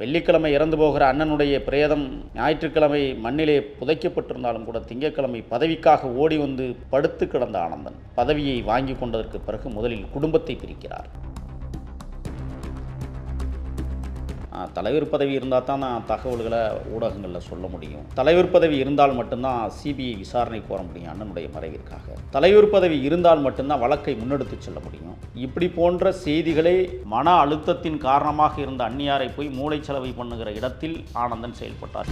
வெள்ளிக்கிழமை இறந்து போகிற அண்ணனுடைய பிரேதம் ஞாயிற்றுக்கிழமை மண்ணிலே புதைக்கப்பட்டிருந்தாலும் கூட திங்கட்கிழமை பதவிக்காக ஓடி வந்து படுத்து கிடந்த ஆனந்தன் பதவியை வாங்கி கொண்டதற்கு பிறகு முதலில் குடும்பத்தை பிரிக்கிறார். தலைவர் பதவி இருந்தால் தான் நான் தகவல்களை ஊடகங்களில் சொல்ல முடியும். தலைவர் பதவி இருந்தால் மட்டும்தான் சிபிஐ விசாரணை கோர முடியும் அண்ணனுடைய மறைவிற்காக. தலைவர் பதவி இருந்தால் மட்டும்தான் வழக்கை முன்னெடுத்து செல்ல முடியும். இப்படி போன்ற செய்திகளே மன அழுத்தத்தின் காரணமாக இருந்த அந்நியாரை போய் மூளைச்சலவை பண்ணுகிற இடத்தில் ஆனந்தன் செயல்பட்டார்.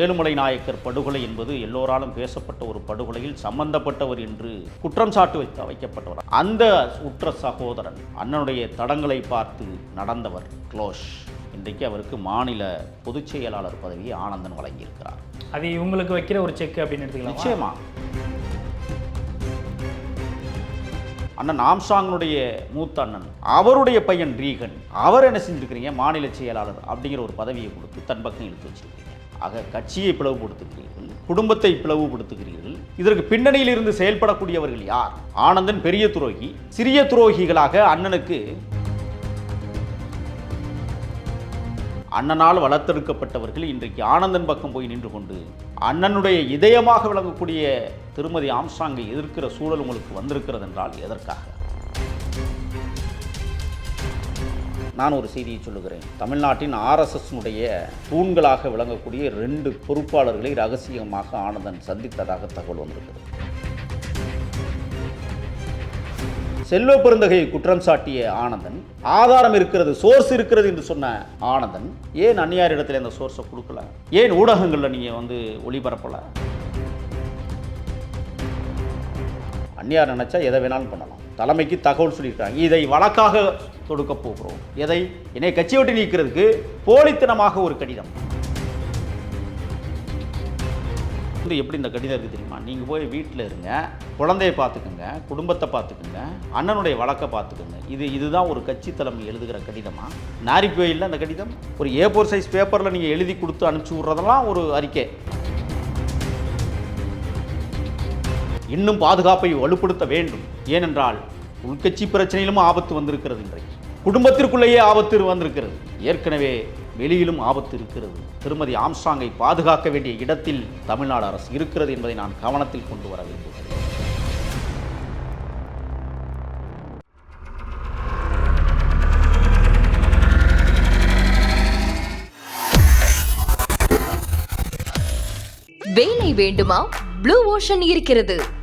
ஏழுமலை நாயக்கர் படுகொலை என்பது எல்லோராலும் பேசப்பட்ட ஒரு படுகொலையில் சம்பந்தப்பட்டவர் என்று குற்றம் சாட்டு வைத்த வைக்கப்பட்டவர். அந்த உற்ற சகோதரன் அண்ணனுடைய தடங்களை பார்த்து நடந்தவர் க்ளோஷ் இன்றைக்கு அவருக்கு மாநில பொதுச் செயலாளர் பதவியை ஆனந்தன் வழங்கியிருக்கிறார். அது இவங்களுக்கு வைக்கிற ஒரு செக் அப்படின்னு எடுத்துக்கலாம்? நிச்சயமா. அண்ணன் ஆம்சாங்கனுடைய மூத்த அண்ணன் அவருடைய பையன் ரீகன் அவர் என்ன செஞ்சிருக்கிறீங்க? மாநில செயலாளர் அப்படிங்கிற ஒரு பதவியை கொடுத்து தன் பக்கம் இழுத்து வச்சிருக்கீங்க. ஆக கட்சியை பிளவுபடுத்துகிறீர்கள் குடும்பத்தை பிளவுபடுத்துகிறீர்கள் இதற்கு பின்னணியில் இருந்து செயல்படக்கூடியவர்கள் யார்? ஆனந்தன் பெரிய துரோகி சிறிய துரோகிகளாக அண்ணனுக்கு அண்ணனால் வளர்த்தெடுக்கப்பட்டவர்கள் இன்றைக்கு ஆனந்தன் பக்கம் போய் நின்று கொண்டு அண்ணனுடைய இதயமாக விளங்கக்கூடிய திருமதி ஆம்சாங்கை எதிர்க்கிற சூழல் உங்களுக்கு வந்திருக்கிறது என்றால் எதற்காக? நான் ஒரு செய்தியை சொல்லுகிறேன். தமிழ்நாட்டின் ஆர்எஸ்எஸ்னுடைய தூண்களாக விளங்கக்கூடிய ரெண்டு பொறுப்பாளர்களை ரகசியமாக ஆனந்தன் சந்தித்ததாக தகவல் வந்திருக்கிறது. செல்வ பெருந்தகையை குற்றம் சாட்டிய ஆனந்தன் ஆதாரம் இருக்கிறது சோர்ஸ் இருக்கிறது என்று சொன்ன ஆனந்தன் ஏன் அந்நியார் இடத்துல அந்த சோர்ஸை கொடுக்கல? ஏன் ஊடகங்களில் நீங்கள் வந்து ஒளிபரப்பல? அந்நியார் நினைச்சா எதை வேணாலும் பண்ணலாம். தலைமைக்கு தகவல் சொல்லியிருக்காங்க இதை வழக்காக தொடுக்க போகிறோம். எதை? என்னை கட்சி விட்டு நீக்கிறதுக்கு போலித்தனமாக ஒரு கடிதம். வந்து எப்படி இந்த கடிதம் இருக்குது தெரியுமா? நீங்கள் போய் வீட்டில் இருங்க குழந்தையை பார்த்துக்குங்க குடும்பத்தை பார்த்துக்குங்க அண்ணனுடைய வழக்கை பார்த்துக்குங்க. இது இதுதான் ஒரு கட்சி தலைமை எழுதுகிற கடிதமா? நாரி போயில் அந்த கடிதம்? ஒரு ஏ ஃபோர் சைஸ் பேப்பரில் நீங்கள் எழுதி கொடுத்து அனுப்பிச்சி விட்றதெல்லாம் ஒரு அறிக்கை. இன்னும் பாதுகாப்பை வலுப்படுத்த வேண்டும். ஏனென்றால் உள்கட்சி பிரச்சனையிலும் ஆபத்து வந்திருக்கிறது இன்றைக்கு. குடும்பத்திற்குள்ளேயே ஆபத்து வந்திருக்கிறது. ஏற்கனவே வெளியிலும் ஆபத்து இருக்கிறது. திருமதி ஆம்சாங்கை பாதுகாக்க வேண்டிய இடத்தில் தமிழ்நாடு அரசு இருக்கிறது என்பதை நான் கவனத்தில் கொண்டு வர விரும்புகிறேன். வேலை வேண்டுமா? ப்ளூ ஓஷன் இருக்கிறது.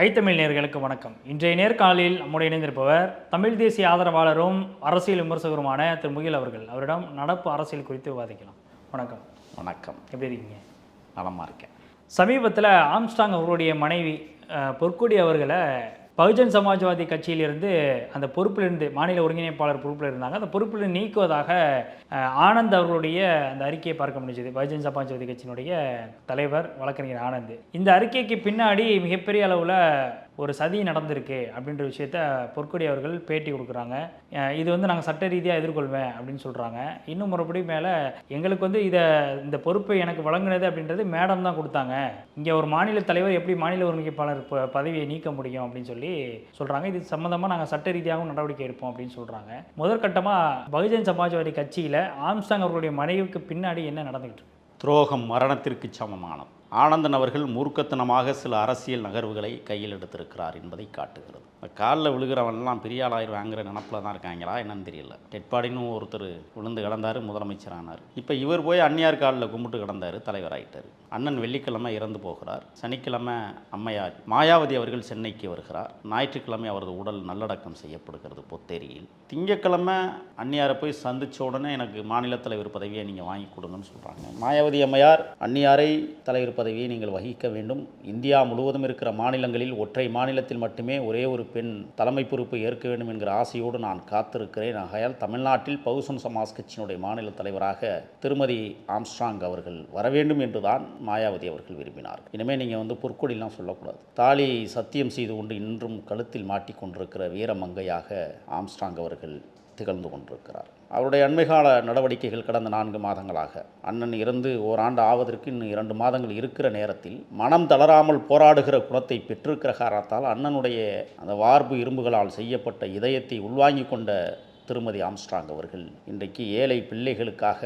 ஐத்தமிழ் நேர்களுக்கு வணக்கம். இன்றைய நேர்காணலில் நம்முடைய இணைந்திருப்பவர் தமிழ் தேசிய ஆதரவாளரும் அரசியல் விமர்சகருமான திரு முகில் அவர்கள். அவரிடம் நடப்பு அரசியல் குறித்து விவாதிக்கலாம். வணக்கம். வணக்கம். எப்படி இருக்கீங்க? நலமாக இருக்கேன். சமீபத்தில் ஆம்ஸ்டாங் அவருடைய மனைவி பொற்கொடி அவர்களை பகுஜன் சமாஜ்வாதி கட்சியிலிருந்து அந்த பொறுப்பிலிருந்து மாநில ஒருங்கிணைப்பாளர் பொறுப்பில் இருந்தாங்க அந்த பொறுப்பில் நீக்குவதாக ஆனந்த் அவர்களுடைய அந்த அறிக்கையை பார்க்க முடிஞ்சது. பகுஜன் சமாஜ்வாதி கட்சியினுடைய தலைவர் வழக்கறிஞர் ஆனந்த். இந்த அறிக்கைக்கு பின்னாடி மிகப்பெரிய அளவில் ஒரு சதி நடந்திருக்கு அப்படின்ற விஷயத்த பொற்கொடி அவர்கள் பேட்டி கொடுக்குறாங்க. இது வந்து நாங்கள் சட்ட ரீதியாக எதிர்கொள்வேன் அப்படின்னு சொல்கிறாங்க இன்னும் மறுபடி மேலே எங்களுக்கு வந்து இதை இந்த பொறுப்பை எனக்கு வழங்கினது அப்படின்றது மேடம் தான் கொடுத்தாங்க. இங்கே ஒரு மாநில தலைவர் எப்படி மாநில ஒருங்கிணைப்பாளர் ப- பதவியை நீக்க முடியும் அப்படின்னு சொல்லி சொல்கிறாங்க இது சம்மந்தமாக நாங்கள் சட்ட ரீதியாகவும் நடவடிக்கை எடுப்போம் அப்படின்னு சொல்கிறாங்க முதற்கட்டமாக பகுஜன் சமாஜ்வாதி கட்சியில் ஆம்சாங் அவர்களுடைய மனைவிக்கு பின்னாடி என்ன நடந்துகிட்டு துரோகம் மரணத்திற்கு சமமானது ஆனந்தன் அவர்கள் மூர்க்கத்தனமாக சில அரசியல் நகர்வுகளை கையில் எடுத்திருக்கிறார் என்பதை காட்டுகிறது. இந்த காலில் விழுகிறவன்லாம் பெரிய ஆளாயிருவாங்கிற நினப்பில் தான் இருக்காங்களா என்னன்னு தெரியல. டெட்பாடின்னு ஒருத்தர் விழுந்து கிடந்தார் முதலமைச்சரானார். இப்போ இவர் போய் அந்நியார் காலில் கும்பிட்டு கிடந்தார் தலைவராயிட்டார் அண்ணன் வெள்ளிக்கிழமை இறந்து போகிறார். சனிக்கிழமை அம்மையார் மாயாவதி அவர்கள் சென்னைக்கு வருகிறார். ஞாயிற்றுக்கிழமை அவரது உடல் நல்லடக்கம் செய்யப்படுகிறது பொத்தேரியில். திங்கட்கிழமை அந்நியாரை போய் சந்தித்த உடனே எனக்கு மாநில தலைவர் பதவியை நீங்கள் வாங்கி கொடுங்கன்னு சொல்கிறாங்க மாயாவதி அம்மையார் அந்நியாரை தலைவர் பதவியை நீங்கள் வகிக்க வேண்டும். இந்தியா முழுவதும் இருக்கிற மாநிலங்களில் ஒற்றை மாநிலத்தில் மட்டுமே ஒரே ஒரு பெண் தலைமை பொறுப்பை ஏற்க வேண்டும் என்கிற ஆசையோடு நான் காத்திருக்கிறேன். ஆகையால் தமிழ்நாட்டில் பகுசன் சமாஜ் கட்சியினுடைய மாநில தலைவராக திருமதி ஆம்ஸ்ட்ராங் அவர்கள் வர வேண்டும் என்றுதான் மாயாவதி அவர்கள் விரும்பினார் இனிமேல் நீங்கள் வந்து பொற்கொடிலாம் சொல்லக்கூடாது. தாலி சத்தியம் செய்து கொண்டு இன்றும் கழுத்தில் மாட்டிக்கொண்டிருக்கிற வீரமங்கையாக ஆம்ஸ்ட்ராங் அவர்கள் திகழ்ந்து கொண்டிருக்கிறார். அவருடைய அண்மைகால நடவடிக்கைகள் கடந்த நான்கு மாதங்களாக அண்ணன் இறந்து ஓராண்டு ஆவதற்கு இன்னும் இரண்டு மாதங்கள் இருக்கிற நேரத்தில் மனம் தளராமல் போராடுகிற குணத்தை பெற்றிருக்கிற காரணத்தால் அண்ணனுடைய அந்த வார்பு இரும்புகளால் செய்யப்பட்ட இதயத்தை உள்வாங்கி கொண்ட திருமதி ஆம்ஸ்ட்ராங் அவர்கள் இன்றைக்கு ஏழை பிள்ளைகளுக்காக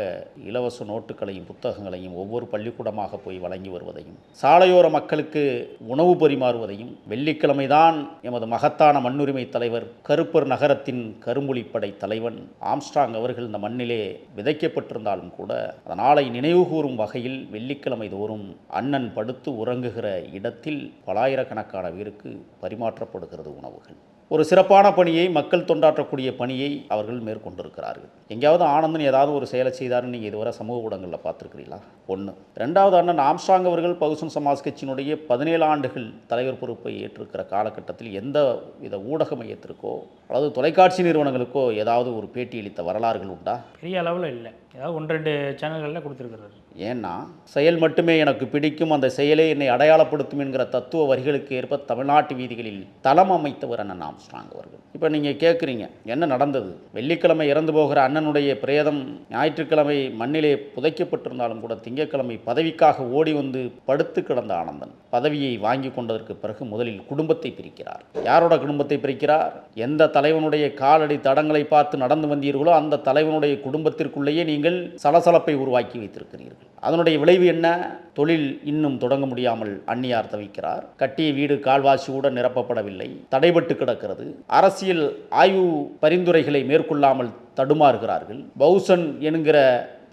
இலவச நோட்டுகளையும் புத்தகங்களையும் ஒவ்வொரு பள்ளிக்கூடமாக போய் வழங்கி வருவதையும் சாலையோர மக்களுக்கு உணவு பரிமாறுவதையும் வெள்ளிக்கிழமை தான் எமது மகத்தான மண்ணுரிமை தலைவர் கருப்பர் நகரத்தின் கரும்புலிப்படை தலைவன் ஆம்ஸ்ட்ராங் அவர்கள் இந்த மண்ணிலே விதைக்கப்பட்டிருந்தாலும் கூட நாளை நினைவுகூரும் வகையில் வெள்ளிக்கிழமை தோறும் அண்ணன் படுத்து உறங்குகிற இடத்தில் பலாயிரக்கணக்கான பேருக்கு பரிமாற்றப்படுகிறது உணவுகள். ஒரு சிறப்பான பணியை மக்கள் தொண்டாற்றக்கூடிய பணியை அவர்கள் மேற்கொண்டிருக்கிறார்கள். எங்கேயாவது ஆனந்தன் ஏதாவது ஒரு செயலை செய்தாருன்னு நீங்கள் இதுவரை சமூக ஊடகங்களில் பார்த்துருக்கிறீங்களா? ஒன்று ரெண்டாவது அண்ணன் ஆம்ஸ்ட்ராங் அவர்கள் பகுசன் சமாஜ் கட்சியினுடைய பதினேழு ஆண்டுகள் தலைவர் பொறுப்பை ஏற்றிருக்கிற காலகட்டத்தில் எந்த வித ஊடக மையத்திற்கோ அல்லது தொலைக்காட்சி நிறுவனங்களுக்கோ ஏதாவது ஒரு பேட்டியளித்த வரலாறுகள் உண்டா? பெரிய அளவில் இல்லை. ஏதாவது ஒன்று ரெண்டு சேனல்களில் கொடுத்துருக்குறாரு. ஏன்னா செயல் மட்டுமே எனக்கு பிடிக்கும் அந்த செயலே என்னை அடையாளப்படுத்தும் என்கிற தத்துவ வரிகளுக்கு ஏற்ப தமிழ்நாட்டு வீதிகளில் தளம் அமைத்தவர் அண்ணன் ஆம்ஸ்ட்ராங் அவர்கள் இப்போ நீங்கள் கேட்குறீங்க என்ன நடந்தது? வெள்ளிக்கிழமை இறந்து போகிற அண்ணனுடைய பிரேதம் ஞாயிற்றுக்கிழமை மண்ணிலே புதைக்கப்பட்டிருந்தாலும் கூட திங்கட்கிழமை பதவிக்காக ஓடி வந்து படுத்து கிடந்த ஆனந்தன் பதவியை வாங்கி கொண்டதற்கு பிறகு முதலில் குடும்பத்தை பிரிக்கிறார். யாரோட குடும்பத்தை பிரிக்கிறார்? எந்த தலைவனுடைய காலடி தடங்களை பார்த்து நடந்து வந்தீர்களோ அந்த தலைவனுடைய குடும்பத்திற்குள்ளேயே நீங்கள் சலசலப்பை உருவாக்கி வைத்திருக்கிறீர்கள். அதனுடைய விளைவு என்ன? தொழில் இன்னும் தொடங்க முடியாமல் அந்நியார் தவிக்கிறார். கட்டிய வீடு கால்வாசி கூட நிரப்பப்படவில்லை. தடைபட்டு கிடக்கிறது. அரசியல் ஆய்வு பரிந்துரைகளை மேற்கொள்ளாமல் தடுமாறுகிறார்கள். பௌசன் என்கிற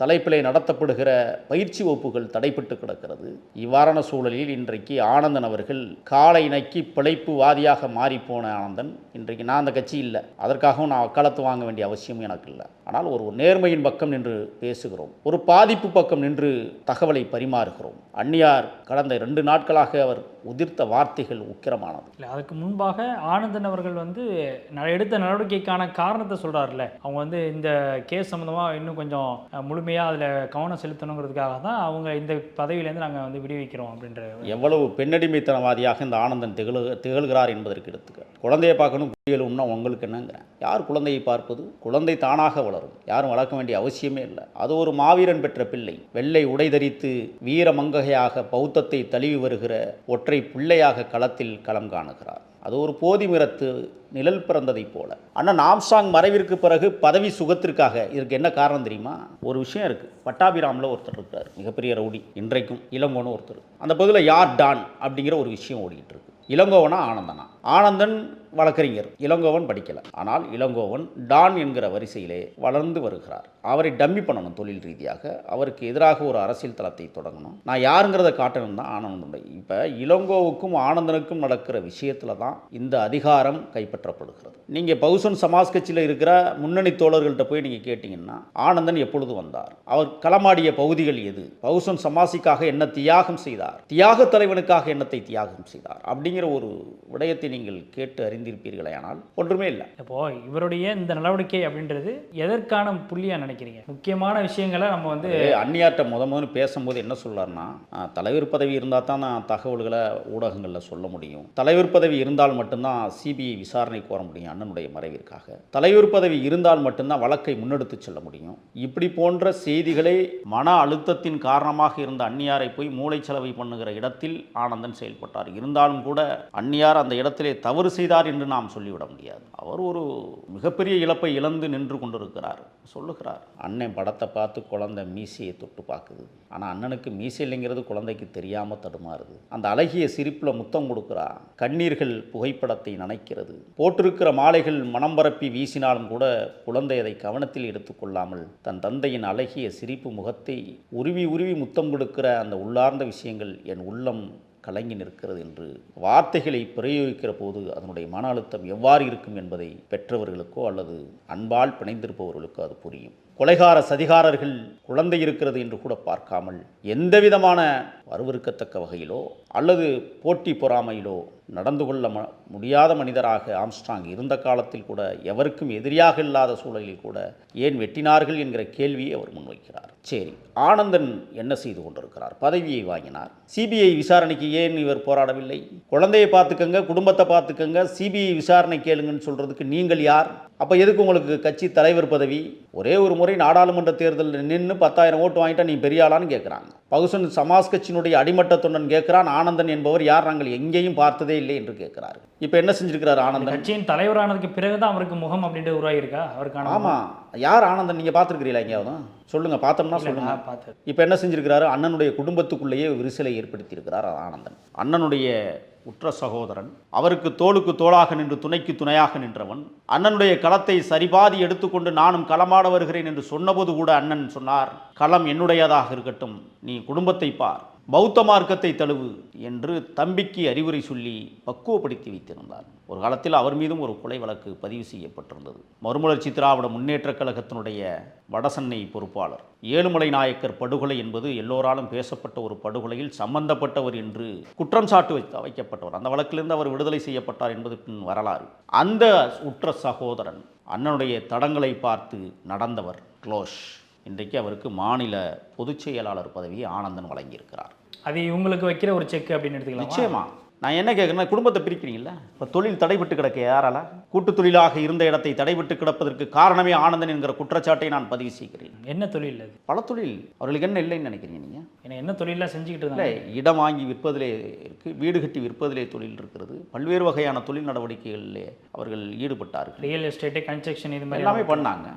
தலைப்பிலே நடத்தப்படுகிற பயிற்சி வகுப்புகள் தடைப்பட்டு கிடக்கிறது. இவ்வாறான சூழலில் இன்றைக்கு ஆனந்தன் அவர்கள் காலை நக்கி பிழைப்பு வாதியாக மாறிப்போன ஆனந்தன். இன்றைக்கு நான் அந்த கட்சி இல்லை. அதற்காகவும் நான் வக்காலத்து வாங்க வேண்டிய அவசியம் எனக்கு இல்லை. ஆனால் ஒரு நேர்மையின் பக்கம் நின்று பேசுகிறோம். ஒரு பாதிப்பு பக்கம் நின்று தகவலை பரிமாறுகிறோம். அந்நியார் கடந்த ரெண்டு நாட்களாக அவர் உதிர்த்த வார்த்தைகள் உக்கிரமானது. இல்லை அதுக்கு முன்பாக ஆனந்தன் அவர்கள் வந்து எடுத்த நடவடிக்கைக்கான காரணத்தை சொல்கிறாருல்ல அவங்க வந்து இந்த கேஸ் சம்மந்தமாக இன்னும் கொஞ்சம் முழுமையாக அதில் கவனம் செலுத்தணுங்கிறதுக்காக தான் அவங்க இந்த பதவியிலேருந்து நாங்கள் வந்து விடுவிக்கிறோம் அப்படின்ற எவ்வளவு பெண்ணடிமைத்தனவாதியாக இந்த ஆனந்தன் திகழு திகழ்கிறார் என்பதற்கு எடுத்துக்க குழந்தையை பார்க்கணும் குடியலும்னா உங்களுக்கு என்னங்கிறேன். யார் குழந்தையை பார்ப்பது? குழந்தை தானாக வளரும். யாரும் வளர்க்க வேண்டிய அவசியமே இல்லை. அது ஒரு மாவீரன் பெற்ற பிள்ளை. வெள்ளை உடை தரித்து வீரமங்கையாக பௌத்தத்தை தழுவி வருகிற ஒற்றை பிள்ளையாக களத்தில் களம் காணுகிறார். அது ஒரு போதி மிரத்து நிழல் பிறந்ததைப் போல. அண்ணன் நாம்சாங் மறைவிற்கு பிறகு பதவி சுகத்திற்காக இதுக்கு என்ன காரணம் தெரியுமா? ஒரு விஷயம் இருக்குது பட்டாபிராமில் ஒருத்தர் இருக்கிறார் மிகப்பெரிய ரவுடி. இன்றைக்கும் இளங்கோன்னு ஒருத்தர். அந்த பகுதியில் யார் டான் அப்படிங்கிற ஒரு விஷயம் ஓடிக்கிட்டு இருக்கு. இளங்கோவனா ஆனந்தனா? ஆனந்தன் வழக்கறிஞர் இளங்கோவன் படிக்கலை. ஆனால் இளங்கோவன் டான் என்கிற வரிசையிலே வளர்ந்து வருகிறார். அவரை டம்மி பண்ணணும் தொழில் ரீதியாக. அவருக்கு எதிராக ஒரு அரசியல் தளத்தை தொடங்கணும். நான் யாருங்கிறத காட்டணும் தான் ஆனந்தனுடைய இப்போ இளங்கோவுக்கும் ஆனந்தனுக்கும் நடக்கிற விஷயத்தில் தான் இந்த அதிகாரம் கைப்பற்றப்படுகிறது. நீங்கள் பகுசன் சமாஜ் கட்சியில் இருக்கிற முன்னணி தோழர்கள்ட்ட போய் நீங்கள் கேட்டிங்கன்னா ஆனந்தன் எப்பொழுது வந்தார்? அவர் களமாடிய பகுதிகள் எது? பகுசன் சமாசிக்காக என்ன தியாகம் செய்தார்? தியாக தலைவனுக்காக என்னத்தை தியாகம் செய்தார்? அப்படிங்கிற ஒரு விடயத்தை நீங்கள் கேட்டு அறிந்திருப்பீர்களே ஆனால் ஒன்றுமே இல்லை. இப்போ இவருடைய இந்த நடவடிக்கை அப்படின்றது எதற்கான புள்ளியா நினைக்கிறீங்க? முக்கியமான விஷயங்களை நம்ம வந்து அந்நியார்ட்ட முத முதல்ல பேசும்போது என்ன சொல்றாருன்னா "ஆ, தலைவர் பதவி இருந்தால் தான் நான் தகவல்களை ஊடகங்களில் சொல்ல முடியும். தலைவர் பதவி இருந்தால் மட்டும்தான் சிபிஐ விசாரணை கோர முடியும் அண்ணனுடைய மறைவிற்காக. தலைவர் பதவி இருந்தால் மட்டும்தான் வழக்கை முன்னெடுத்து செல்ல முடியும். இப்படி போன்ற செய்திகளை மன அழுத்தத்தின் காரணமாக இருந்த அந்நியாரை போய் மூளைச்சலவை பண்ணுகிற இடத்தில் ஆனந்தன் செயல்பட்டார். இருந்தாலும் கூட அந்நியார் அந்த இடத்திலே தவறு செய்தார் என்று நாம் சொல்லிவிட முடியாது. அவர் ஒரு மிகப்பெரிய இழப்பை இழந்து நின்று கொண்டிருக்கிறார். சொல்லுகிறார் அண்ணன் படத்தை பார்த்து குழந்தை மீசையை தொட்டு பார்க்குது. ஆனால் அண்ணனுக்கு மீசை இல்லைங்கிறது குழந்தைக்கு தெரியாமல் தடுமாறுது. அந்த அழகிய சிரிப்பில் முத்தம் கொடுக்குறா. கண்ணீர்கள் புகைப்படத்தை நனைக்கிறது. போட்டிருக்கிற மாலைகள் மனம் பரப்பி வீசினாலும் கூட குழந்தை அதை கவனத்தில் எடுத்துக்கொள்ளாமல் தன் தந்தையின் அழகிய சிரிப்பு முகத்தை உருவி உருவி முத்தம் கொடுக்கிற அந்த உள்ளார்ந்த விஷயங்கள் என் உள்ளம் கலங்கி நிற்கிறது என்று வார்த்தைகளை பிரயோகிக்கிற போது அதனுடைய மன அழுத்தம் எவ்வாறு இருக்கும் என்பதை பெற்றவர்களுக்கோ அல்லது அன்பால் பிணைந்திருப்பவர்களுக்கோ அது புரியும். கொலைகார சதிகாரர்கள் குழந்தை இருக்கிறது என்று கூட பார்க்காமல் எந்த விதமான வரவிருக்கத்தக்க வகையிலோ அல்லது போட்டி பொறாமையிலோ நடந்து கொள்ள ம முடியாத மனிதராக ஆம்ஸ்ட்ராங் இருந்த காலத்தில் கூட எவருக்கும் எதிரியாக இல்லாத சூழலில் கூட ஏன் வெட்டினார்கள் என்கிற கேள்வியை அவர் முன்வைக்கிறார். சரி ஆனந்தன் என்ன செய்து கொண்டிருக்கிறார்? பதவியை வாங்கினார். சிபிஐ விசாரணைக்கு ஏன் இவர் போராடவில்லை? குழந்தையை பார்த்துக்கங்க குடும்பத்தை பார்த்துக்கங்க சிபிஐ விசாரணை கேளுங்கன்னு சொல்றதுக்கு நீங்கள் யார்? அப்போ எதுக்கு உங்களுக்கு கட்சி தலைவர் பதவி? ஒரே ஒரு முறை நாடாளுமன்ற தேர்தலில் நின்று பத்தாயிரம் ஓட்டு வாங்கிட்டா நீ பெரிய ஆளான்னு கேட்குறாங்க பகுசன் சமாஜ் கட்சியினுடைய அடிமட்ட தொண்டன் கேட்குறான் ஆனந்தன் என்பவர் யார்? நாங்கள் எங்கேயும் பார்த்ததே இல்லை என்று கேட்கிறார் இப்போ என்ன செஞ்சிருக்கிறார் ஆனந்தன்? கட்சியின் தலைவரானதுக்கு பிறகுதான் அவருக்கு முகம் அப்படின்ட்டு உருவாகியிருக்கா? அவருக்கான ஆமாம் யார் ஆனந்தன்? நீங்கள் பார்த்துருக்கிறீங்களா எங்கேயாவது? சொல்லுங்க. பார்த்தோம்னா சொல்லுங்க. நான் பார்த்தேன் இப்போ என்ன செஞ்சிருக்கிறாரு? அண்ணனுடைய குடும்பத்துக்குள்ளேயே விரிசலை ஏற்படுத்தியிருக்கிறார் ஆனந்தன். அண்ணனுடைய உற்ற சகோதரன் அவருக்கு தோளுக்கு தோளாக நின்று துணைக்கு துணையாக நின்றவன் அண்ணனுடைய களத்தை சரிபாதி எடுத்துக்கொண்டு நானும் களமாட வருகிறேன் என்று சொன்னபோது கூட அண்ணன் சொன்னார் களம் என்னுடையதாக இருக்கட்டும் நீ குடும்பத்தை பார். பௌத்த மார்க்கத்தை தழுவு என்று தம்பிக்கு அறிவுரை சொல்லி பக்குவப்படுத்தி வைத்திருந்தார். ஒரு காலத்தில் அவர் மீதும் ஒரு கொலை வழக்கு பதிவு செய்யப்பட்டிருந்தது. மறுமலர்ச்சி திராவிட முன்னேற்றக் கழகத்தினுடைய வடசென்னை பொறுப்பாளர். ஏழுமலை நாயக்கர் படுகொலை என்பது எல்லோராலும் பேசப்பட்ட ஒரு படுகொலையில் சம்பந்தப்பட்டவர் என்று குற்றம் சாட்டு வைத்த வைக்கப்பட்டவர். அந்த வழக்கிலிருந்து அவர் விடுதலை செய்யப்பட்டார் என்பது பின் வரலாறு. அந்த உற்ற சகோதரன் அண்ணனுடைய தடங்களை பார்த்து நடந்தவர் க்ளோஷ் இன்றைக்கு அவருக்கு மாநில பொதுச் செயலாளர் பதவியை ஆனந்தன் வழங்கியிருக்கிறார். அது இவங்களுக்கு வைக்கிற ஒரு செக் அப்படின்னு எடுத்துக்கலாம்? நிச்சயமா. நான் என்ன கேட்குறேன்னா குடும்பத்தை பிரிக்கிறீங்களா இப்போ தொழில் தடைபட்டு கிடக்க யாரால? கூட்டு தொழிலாக இருந்த இடத்தை தடைபட்டு கிடப்பதற்கு காரணமே ஆனந்தன் என்கிற குற்றச்சாட்டை நான் பதிவு செய்கிறேன். என்ன தொழில் அது? பல தொழில். அவர்களுக்கு என்ன இல்லைன்னு நினைக்கிறீங்க நீங்கள் ஏன்னா என்ன தொழிலாம் செஞ்சுக்கிட்டு இருந்தாங்க? இடம் வாங்கி விற்பதிலே இருக்குது வீடு கட்டி விற்பதிலே தொழில் இருக்கிறது. பல்வேறு வகையான தொழில் நடவடிக்கைகளிலே அவர்கள் ஈடுபட்டார்கள். ரியல் எஸ்டேட்டு கன்ஸ்ட்ரக்ஷன் இது மாதிரி எல்லாமே பண்ணாங்க.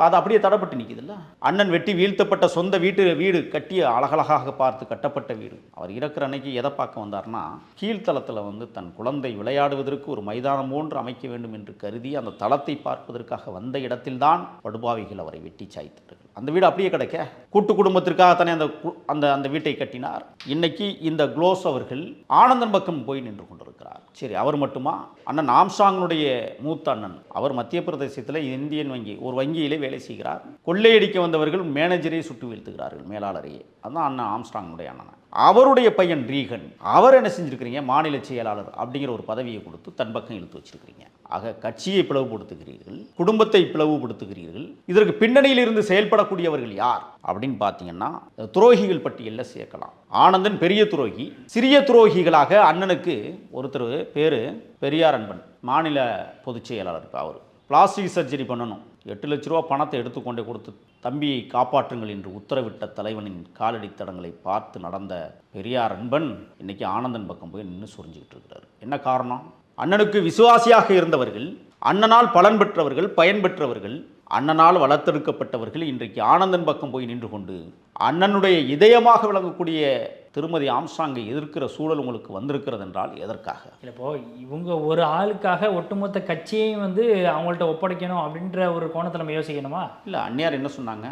அது அப்படியே தடப்பட்டு நிற்கிதுல்ல அண்ணன் வெட்டி வீழ்த்தப்பட்ட சொந்த வீட்டு வீடு கட்டிய அழகழகாக பார்த்து கட்டப்பட்ட வீடு. அவர் இறக்குற அன்னைக்கு எதை பார்க்க வந்தார்னா கீழ்த்தளத்தில் வந்து தன் குழந்தை விளையாடுவதற்கு ஒரு மைதானம் போன்று அமைக்க வேண்டும் என்று கருதி அந்த தளத்தை பார்ப்பதற்காக வந்த இடத்தில்தான் படுபாவிகள் அவரை வெட்டி சாய்த்தார்கள் அந்த வீடு அப்படியே கிடைக்க. கூட்டு குடும்பத்திற்காக தானே அந்த கு- அந்த அந்த வீட்டை கட்டினார். இன்னைக்கு இந்த குளோஸ் அவர்கள் ஆனந்தன் பக்கம் போய் நின்று கொண்டிருக்கிறார். சரி அவர் மட்டுமா? அண்ணன் ஆம்சாங்கனுடைய மூத்த அண்ணன். அவர் மத்திய பிரதேசத்தில் இந்தியன் வங்கி ஒரு வங்கியிலே வேலை செய்கிறார். கொள்ளையடிக்க வந்தவர்கள் மேனேஜரை சுட்டு வீழ்த்துகிறார்கள் மேலாளரையே. அதுதான் அண்ணன் ஆம்ஸ்டாங்குடைய அண்ணன். அவருடைய பையன் ரீகன். அவர் என்ன செஞ்சிருக்கிறீங்க? மாநில செயலாளர் அப்படிங்கிற ஒரு பதவியை கொடுத்து தன் பக்கம் இழுத்து வச்சிருக்கிறீங்க. ஆக கட்சியை பிளவுபடுத்துகிறீர்கள் குடும்பத்தை பிளவுபடுத்துகிறீர்கள் இதற்கு பின்னணியில் இருந்து செயல்படக்கூடியவர்கள் யார் அப்படின்னு பார்த்தீங்கன்னா துரோகிகள் பட்டியலில் சேர்க்கலாம். ஆனந்தன் பெரிய துரோகி. சிறிய துரோகிகளாக அண்ணனுக்கு ஒருத்தர் பேர் பெரியார் அன்பன் மாநில பொதுச் செயலாளர் அவர். பிளாஸ்டிக் சர்ஜரி பண்ணணும். எட்டு லட்ச ரூபா பணத்தை எடுத்துக்கொண்டே கொடுத்து தம்பியை காப்பாற்றுங்கள் என்று உத்தரவிட்ட தலைவனின் காலடி தடங்களை பார்த்து நடந்த பெரியார் அன்பன் இன்னைக்கு ஆனந்தன் பக்கம் போய் நின்று சுரிஞ்சுக்கிட்டு இருக்கிறார். என்ன காரணம்? அண்ணனுக்கு விசுவாசியாக இருந்தவர்கள் அண்ணனால் பலன் பெற்றவர்கள் பயன் பெற்றவர்கள் அண்ணனால் வளர்த்தெடுக்கப்பட்டவர்கள் இன்றைக்கு ஆனந்தன் பக்கம் போய் நின்று கொண்டு அண்ணனுடைய இதயமாக விளங்கக்கூடிய திருமதி ஆம்ஸ்டாங்கை எதிர்க்கிற சூழல் உங்களுக்கு வந்திருக்கிறது என்றால் எதற்காக? இல்லை இப்போ இவங்க ஒரு ஆளுக்காக ஒட்டுமொத்த கட்சியையும் வந்து அவங்கள்ட்ட ஒப்படைக்கணும் அப்படின்ற ஒரு கோணத்தில் நம்ம யோசிக்கணுமா? இல்லை அந்நியார் என்ன சொன்னாங்க?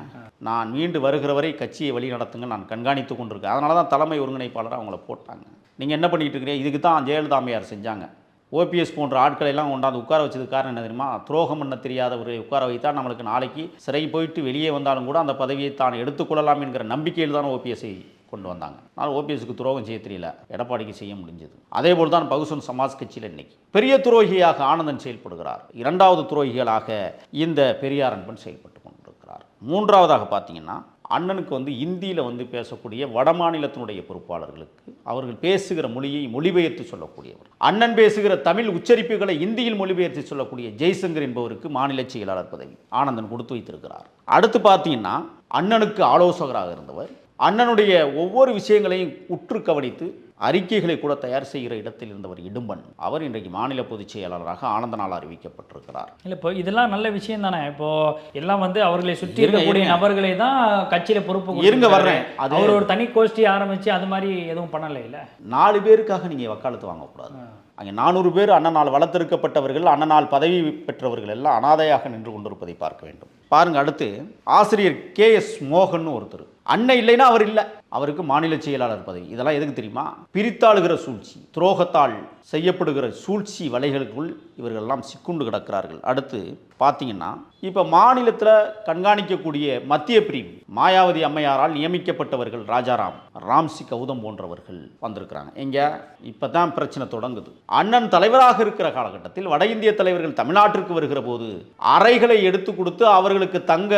நான் மீண்டு வருகிற வரை கட்சியை வழி நடத்துங்க நான் கண்காணித்து கொண்டிருக்கேன். அதனால தான் தலைமை ஒருங்கிணைப்பாளர் அவங்கள போட்டாங்க. நீங்கள் என்ன பண்ணிட்டு இருக்கிறீங்க? இதுக்கு தான் ஜெயலலிதா அம்மையார் செஞ்சாங்க. ஓபிஎஸ் போன்ற ஆட்களை எல்லாம் கொண்டாந்து உட்கார வச்சதுக்கு காரணம் என்ன தெரியுமா? துரோகம் பண்ண தெரியாதவரை உட்கார வைத்தா நம்மளுக்கு நாளைக்கு சிறை போயிட்டு வெளியே வந்தாலும் கூட அந்த பதவியை தான் எடுத்துக்கொள்ளலாம் என்கிற நம்பிக்கையில் தான் ஓபிஎஸ்ஐ கொண்டு வந்தாங்க. ஆனால் ஓபிஎஸ்க்கு துரோகம் செய்ய தெரியல. எடப்பாடிக்கு செய்ய முடிஞ்சது. அதே போல் தான் பகுசன் சமாஜ் கட்சியில் இன்னைக்கு. பெரிய துரோகியாக ஆனந்தன் செயல்படுகிறார். இரண்டாவது துரோகிகளாக இந்த பெரியார் அன்பன் செயல்பட்டு கொண்டிருக்கிறார். மூன்றாவதாக பார்த்தீங்கன்னா அண்ணனுக்கு வந்து இந்தியில் வந்து பேசக்கூடிய வடமாநிலத்தினுடைய பொறுப்பாளர்களுக்கு அவர்கள் பேசுகிற மொழியை மொழிபெயர்த்து சொல்லக்கூடியவர். அண்ணன் பேசுகிற தமிழ் உச்சரிப்புகளை இந்தியில் மொழிபெயர்த்து சொல்லக்கூடிய ஜெய்சங்கர் என்பவருக்கு மாநில செயலாளர் பதவி ஆனந்தன் கொடுத்து வைத்திருக்கிறார். அடுத்து பார்த்தீங்கன்னா அண்ணனுக்கு ஆலோசகராக இருந்தவர் அண்ணனுடைய ஒவ்வொரு விஷயங்களையும் உற்று கவனித்து அறிக்கைகளை கூட தயார் செய்கிற இடத்தில் இருந்தவர் இடும்பன். அவர் இன்றைக்கு மாநில பொதுச் செயலாளராக ஆனந்தனால் அறிவிக்கப்பட்டிருக்கிறார். இல்லை இப்போ இதெல்லாம் நல்ல விஷயம் தானே. இப்போ எல்லாம் வந்து அவர்களை சுற்றி இருக்கக்கூடிய. நபர்களை தான் கட்சியில பொறுப்பு இருங்க. வர்றேன். அது- அவர் ஒரு தனி கோஷ்டி ஆரம்பிச்சு அது மாதிரி எதுவும் பண்ணலை இல்ல? நாலு பேருக்காக நீங்கள் வக்காலத்து வாங்கக்கூடாது. அங்கே நானூறு பேர் அண்ணனால் வளர்த்தெடுக்கப்பட்டவர்கள் அண்ணனால் பதவி பெற்றவர்கள் எல்லாம் அனாதையாக நின்று கொண்டிருப்பதை பார்க்க வேண்டும். பாருங்க அடுத்து ஆசிரியர் கே எஸ் மோகன் ஒருத்தர். அண்ணன் இல்லைன்னா அவர் இல்லை. அவருக்கு மாநில செயலாளர் பதவி. இதெல்லாம் எதுக்கு தெரியுமா? பிரித்தாளுகிற சூழ்ச்சி துரோகத்தால் செய்யப்படுகிற சூழ்ச்சி வலைகளுக்குள் இவர்கள்லாம் சிக்குண்டு கிடக்கிறார்கள். அடுத்து பார்த்தீங்கன்னா இப்போ மாநிலத்தில் கண்காணிக்கக்கூடிய மத்திய பிரிவு மாயாவதி அம்மையாரால் நியமிக்கப்பட்டவர்கள் ராஜாராம் ராம்சி கௌதம் போன்றவர்கள் வந்திருக்கிறாங்க. எங்கே? இப்போ தான் பிரச்சனை தொடங்குது. அண்ணன் தலைவராக இருக்கிற காலகட்டத்தில் வட இந்திய தலைவர்கள் தமிழ்நாட்டிற்கு வருகிற போது அறைகளை எடுத்து கொடுத்து அவர்களுக்கு தங்க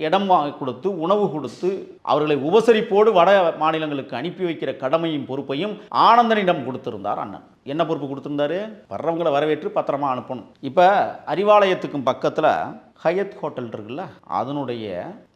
இடம் வா- கொடுத்து உணவு கொடுத்து அவர்களை உபசரிப்போடு வட வட மாநிலங்களுக்கு அனுப்பி வைக்கிற கடமையும் பொறுப்பையும் ஆனந்தனிடம் கொடுத்திருந்தார் அண்ணன். என்ன பொறுப்பு கொடுத்துருந்தாரு? வர்றவங்களை வரவேற்று பத்திரமா அனுப்பணும். இப்போ அறிவாலயத்துக்கும் பக்கத்தில் ஹயத் ஹோட்டல் இருக்குல்ல அதனுடைய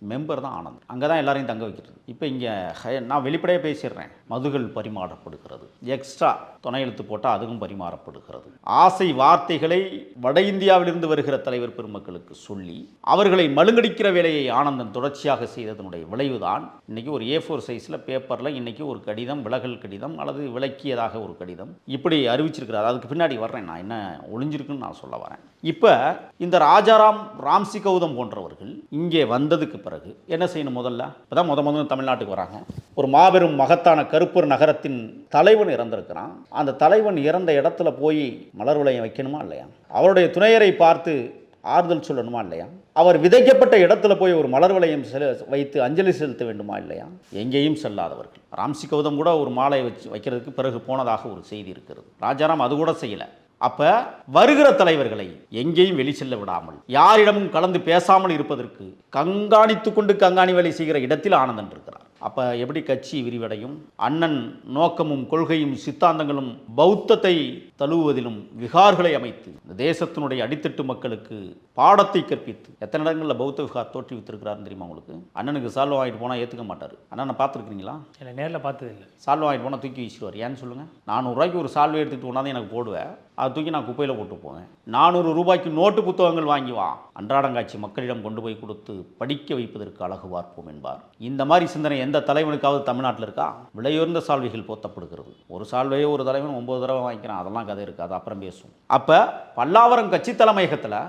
மெம்பர் தான் ஆனந்த். அங்கே தான் எல்லாரையும் தங்க வைக்கிறது. இப்போ இங்கே ஹய நான் வெளிப்படையாக பேசிடுறேன். மதுகள் பரிமாறப்படுகிறது. எக்ஸ்ட்ரா துணை எழுத்து போட்டால் அதுவும் பரிமாறப்படுகிறது. ஆசை வார்த்தைகளை வட இந்தியாவிலிருந்து வருகிற தலைவர் பெருமக்களுக்கு சொல்லி அவர்களை மழுங்கடிக்கிற வேலையை ஆனந்தன் தொடர்ச்சியாக செய்ததனுடைய விளைவுதான் இன்றைக்கி ஒரு ஏ ஃபோர் சைஸில் பேப்பரில் இன்றைக்கி ஒரு கடிதம் விலகல் கடிதம் அல்லது விளக்கியதாக ஒரு கடிதம் இப்படி அறிவிச்சிருக்கிறார். அதுக்கு பின்னாடி வர்றேன் நான். என்ன ஒளிஞ்சிருக்குன்னு நான் சொல்ல வரேன். இப்போ இந்த ராஜாராம் ராம்சி கௌதம் போன்றவர்கள் இங்கே வந்ததுக்கு பிறகு என்ன செய்யணும் முதல்ல? இப்போ தான் முத முதல்ல தமிழ்நாட்டுக்கு வராங்க. ஒரு மாபெரும் மகத்தான கருப்பூர் நகரத்தின் தலைவன் இறந்திருக்கிறான். அந்த தலைவன் இறந்த இடத்துல போய் மலர் வளையம் வைக்கணுமா இல்லையா? அவருடைய துணையரை பார்த்து ஆறுதல் சொல்லணுமா இல்லையா? அவர் விதைக்கப்பட்ட இடத்துல போய் ஒரு மலர் வளையம் செல வைத்து அஞ்சலி செலுத்த வேண்டுமா இல்லையா? எங்கேயும் செல்லாதவர்கள். ராம்சி கௌதம் கூட ஒரு மாலை வச்சு வைக்கிறதுக்கு பிறகு போனதாக ஒரு செய்தி இருக்கிறது. ராஜாராம் அது கூட செய்யலை. அப்ப வருகிற தலைவர்களை எங்கேயும் வெளி செல்ல விடாமல் யாரிடமும் கலந்து பேசாமல் இருப்பதற்கு கண்காணித்து கொண்டு கண்காணி வேலை செய்கிற இடத்தில் ஆனந்தன் இருக்கிறார் அப்ப எப்படி கட்சி விரிவடையும்? அண்ணன் நோக்கமும் கொள்கையும் சித்தாந்தங்களும் பௌத்தத்தை தழுவுவதிலும் விகார்களை அமைத்து இந்த தேசத்தினுடைய அடித்தட்டு மக்களுக்கு பாடத்தை கற்பித்து எத்தனை இடங்களில் பௌத்த விகார் தோற்றுவித்திருக்கிறாருன்னு தெரியுமா உங்களுக்கு? அண்ணனுக்கு சால்வ் வாங்கிட்டு போனால் ஏற்றுக்க மாட்டார். அண்ணனை பார்த்துருக்கீங்களா இல்லை நேரில் பார்த்தது இல்லை சால்வை வாங்கிட்டு போனால் தூக்கி வீசிடுவார். ஏன்னு சொல்லுங்கள் நானூறுரூவாய்க்கு ஒரு சால்வை எடுத்துகிட்டு கொண்டாந்து எனக்கு போடுவேன். அதை தூக்கி நான் குப்பையில் போட்டு போவேன். நானூறு ரூபாய்க்கு நோட்டு புத்தகங்கள் வாங்கி வா. அன்றாடங்காட்சி மக்களிடம் கொண்டு போய் கொடுத்து படிக்க வைப்பதற்கு அழகு பார்ப்போம் என்பார். இந்த மாதிரி சிந்தனை எந்த தலைவனுக்காவது தமிழ்நாட்டில் இருக்கா? விலையுயர்ந்த சால்வைகள் போத்தப்படுகிறது. ஒரு சால்வையே ஒரு தலைவன் ஒம்பது தடவை வாங்கிக்கிறான். அதெல்லாம் கதை இருக்காது. அப்புறம் பேசும் அப்போ பல்லாவரம் கட்சி தலைமையகத்தில்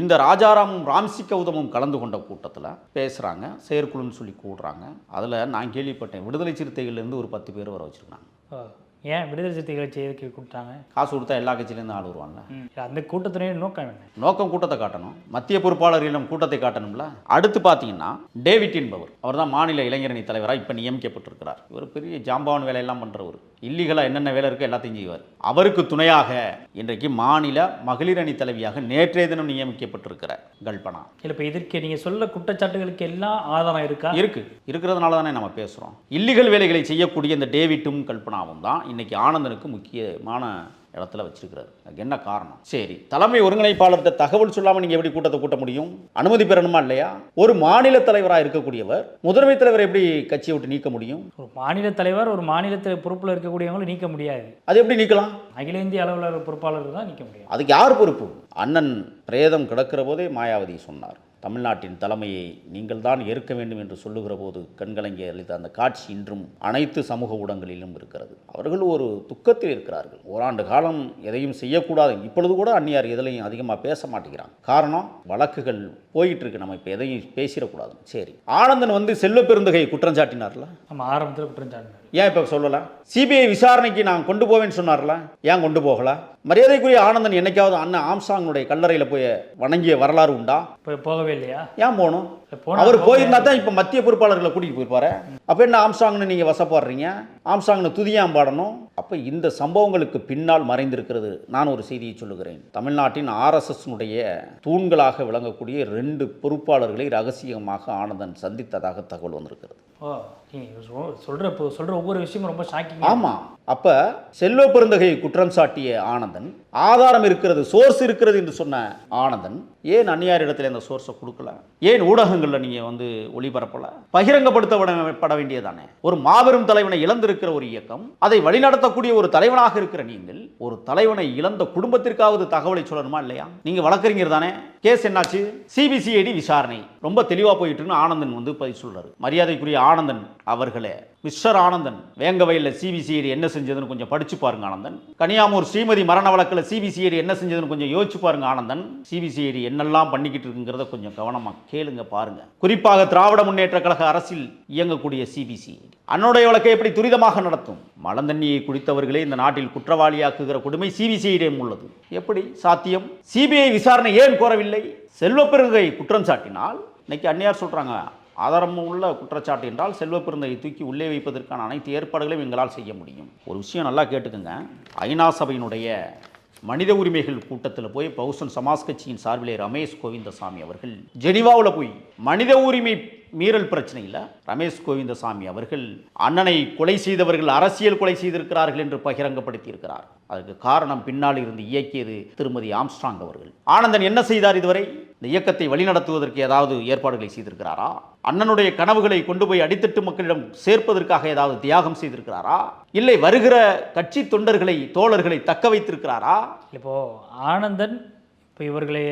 இந்த ராஜாராமும் ராம்சி கௌதமும் கலந்து கொண்ட கூட்டத்தில் பேசுகிறாங்க செயற்குழுன்னு சொல்லி கூடுறாங்க. அதில் நான் கேள்விப்பட்டேன். விடுதலை சிறுத்தைகள்லேருந்து ஒரு பத்து பேர் வர வச்சுருக்காங்க ஏன் விடுதலை சிறுத்தைகள் செய்திக்கு கூப்பிட்டாங்க? காசு கொடுத்தா எல்லா கட்சியிலேருந்து ஆள் வருவாங்க ம். அந்த கூட்டத்தினுடைய நோக்கம் என்ன? நோக்கம் கூட்டத்தை காட்டணும். மத்திய பொறுப்பாளர்களிடம் கூட்டத்தை காட்டணும்ல. அடுத்து பார்த்தீங்கன்னா டேவிட் என்பவர். அவர் தான் மாநில இளைஞரணி தலைவராக இப்போ நியமிக்கப்பட்டிருக்கிறார். இவர் பெரிய ஜாம்பவான் வேலையெல்லாம் பண்ணுறவர் இல்லீகலாக என்னென்ன வேலை இருக்கோ எல்லாத்தையும் செய்வார். அவருக்கு துணையாக இன்றைக்கு மாநில மகளிர் அணி தலைவியாக நேற்றைய தினம் நியமிக்கப்பட்டிருக்கிற கல்பனா. இல்லை இப்போ இதற்கு நீங்கள் சொல்ல குற்றச்சாட்டுகளுக்கு எல்லாம் ஆதாரம் இருக்கா? இருக்கு. இருக்கிறதுனால தானே நம்ம பேசுகிறோம் இல்லீகல் வேலைகளை செய்யக்கூடிய இந்த டேவிட்டும் கல்பனாவும் தான் இன்னைக்கு ஆனந்தனுக்கு முக்கியமான இடத்துல வச்சிருக்கிறாரு. அதுக்கு என்ன காரணம்? சரி தலைமை ஒருங்கிணைப்பாளர்கிட்ட தகவல் சொல்லாமல் நீங்கள் எப்படி கூட்டத்தை கூட்ட முடியும்? அனுமதி பெறணுமா இல்லையா? ஒரு மாநில தலைவராக இருக்கக்கூடியவர் முதன்மை தலைவரை எப்படி கட்சியை விட்டு நீக்க முடியும்? ஒரு மாநில தலைவர் ஒரு மாநிலத்தில் பொறுப்பில் இருக்கக்கூடியவங்களை நீக்க முடியாது. அது எப்படி நீக்கலாம்? அகில இந்திய அளவில் பொறுப்பாளர் தான் நீக்க முடியும் அதுக்கு யார் பொறுப்பு? அண்ணன் பிரேதம் கிடக்கிற போதே மாயாவதி சொன்னார். தமிழ்நாட்டின் தலைமையை நீங்கள் தான் ஏற்க வேண்டும் என்று சொல்லுகிற போது கண்கலங்கி அளித்த அந்த காட்சி இன்றும் அனைத்து சமூக ஊடகங்களிலும் இருக்கிறது. அவர்கள் ஒரு துக்கத்தில் இருக்கிறார்கள். ஓராண்டு காலம் எதையும் செய்யக்கூடாது. இப்பொழுது கூட அந்நியார் எதிலையும் அதிகமாக பேச மாட்டேங்கிறாங்க. காரணம் வழக்குகள் போயிட்டு இருக்கு நம்ம இப்போ எதையும் பேசிடக்கூடாது சரி. ஆனந்தன் வந்து செல்வ பெருந்தகை குற்றம் சாட்டினார்ல? நம்ம ஆரம்பத்தில் குற்றஞ்சாட்டினார் ஏன் இப்போ சொல்லல? சிபிஐ விசாரணைக்கு நான் கொண்டு போவேன்னு சொன்னார்ல ஏன் கொண்டு போகல? மரியாதைக்குரிய ஆனந்தன் என்னைக்காவது அண்ணன் ஆம்சாங்கனுடைய கல்லறையில் போய் வணங்கிய வரலாறு உண்டா? போகவே இல்லையா? ஏன் போகணும்? அவர் போயிருந்தா தான் இப்போ மத்திய பொறுப்பாளர்களை கூட்டிகிட்டு போயிருப்பாரு. அப்போ என்ன ஆம்சாங்னு நீங்கள் வசப்பாடுறீங்க? ஆம்சாங்னு துதியாம் பாடணும். அப்போ இந்த சம்பவங்களுக்கு பின்னால் மறைந்திருக்கிறது நான் ஒரு செய்தியை சொல்லுகிறேன். தமிழ்நாட்டின் ஆர்எஸ்எஸ்னுடைய தூண்களாக விளங்கக்கூடிய ரெண்டு பொறுப்பாளர்களை ரகசியமாக ஆனந்தன் சந்தித்ததாக தகவல் வந்திருக்கிறது. ஓ சொல்கிற இப்போ ஒவ்வொரு விஷயமும் ரொம்ப ஷாக்கிங் ஆமாம் அப்போ செல்வ பெருந்தகை குற்றம் சாட்டிய ஆனந்தன் ஆதாரம் இருக்கிறது சோர்ஸ் இருக்கிறது என்று சொன்ன ஆனந்தன் ஏன் அந்நியார் இடத்துல அந்த சோர்ஸை கொடுக்கல? ஏன் ஊடகங்களில் நீங்கள் வந்து ஒளிபரப்பல? பகிரங்கப்படுத்தப்பட வேண்டியதானே ஒரு மாபெரும் தலைவனை இழந்திருக்கிற ஒரு இயக்கம் அதை வழிநடத்தக்கூடிய ஒரு தலைவனாக இருக்கிற நீங்கள் ஒரு தலைவனை இழந்த குடும்பத்திற்காவது தகவலை சொல்லணுமா இல்லையா? நீங்கள் வழக்கறிஞர் தானே? கேஸ் என்னாச்சு? சிபிசிஐடி விசாரணை. ரொம்ப தெளிவாக போயிட்டு ஆனந்தன் வந்து பதில் சொல்றாரு. மரியாதைக்குரிய ஆனந்தன் அவர்களே மிஸ்டர் ஆனந்தன் வேங்கவையில் சிபிசிஐடி என்ன செஞ்சதுன்னு கொஞ்சம் படிச்சு பாருங்க ஆனந்தன். கனியாமூர் ஸ்ரீமதி மரண வழக்கில் சிபிசிஐடி என்ன செஞ்சதுன்னு கொஞ்சம் யோசிச்சு பாருங்க ஆனந்தன். சிபிசிஐடி என்னெல்லாம் பண்ணிக்கிட்டு இருக்குங்கிறத கொஞ்சம் கவனமாக கேளுங்க பாருங்க. குறிப்பாக திராவிட முன்னேற்ற கழக அரசில் இயங்கக்கூடிய சிபிசிஐடி அன்னுடைய வழக்கை எப்படி துரிதமாக நடத்தும்? மலந்தண்ணியை குடித்தவர்களே இந்த நாட்டில் குற்றவாளியாக்குகிற கொடுமை சிபிசிஐடியும் உள்ளது. எப்படி? சாத்தியம்? சிபிஐ விசாரணை ஏன் கோரவில்லை? செல்வப்பெருங்கை குற்றம் சாட்டினால் இன்னைக்கு அந்நியார் சொல்றாங்க ஆதாரம் உள்ள குற்றச்சாட்டு என்றால் செல்வப்பெருந்தையை தூக்கி உள்ளே வைப்பதற்கான அனைத்து ஏற்பாடுகளையும் எங்களால் செய்ய முடியும். ஒரு விஷயம் நல்லா கேட்டுக்கோங்க. ஐநா சபையினுடைய மனித உரிமைகள் கூட்டத்தில் போய் பகுசன் சமாஜ் கட்சியின் சார்பிலே ரமேஷ் கோவிந்தசாமி அவர்கள் ஜெனிவாவில் போய் மனித உரிமை மீறல் பிரச்சனையில் ரமேஷ் கோவிந்தசாமி அவர்கள் அண்ணனை கொலை செய்தவர்கள் அரசியல் கொலை செய்திருக்கிறார்கள் என்று பகிரங்கப்படுத்தி இருக்கிறார் அதுக்கு காரணம் பின்னால் இருந்து இயக்கியது திருமதி ஆம்ஸ்ட்ராங் அவர்கள். ஆனந்தன் என்ன செய்தார் இதுவரை? இந்த இயக்கத்தை வழிநடத்துவதற்கு ஏதாவது ஏற்பாடுகளை செய்திருக்கிறாரா? அண்ணனுடைய கனவுகளை கொண்டு போய் அடித்தட்டு மக்களிடம் சேர்ப்பதற்காக ஏதாவது தியாகம் செய்திருக்கிறாரா? இல்லை வருகிற கட்சி தொண்டர்களை தோழர்களை தக்க வைத்திருக்கிறாரா? இப்போ ஆனந்தன் இப்போ இவர்களை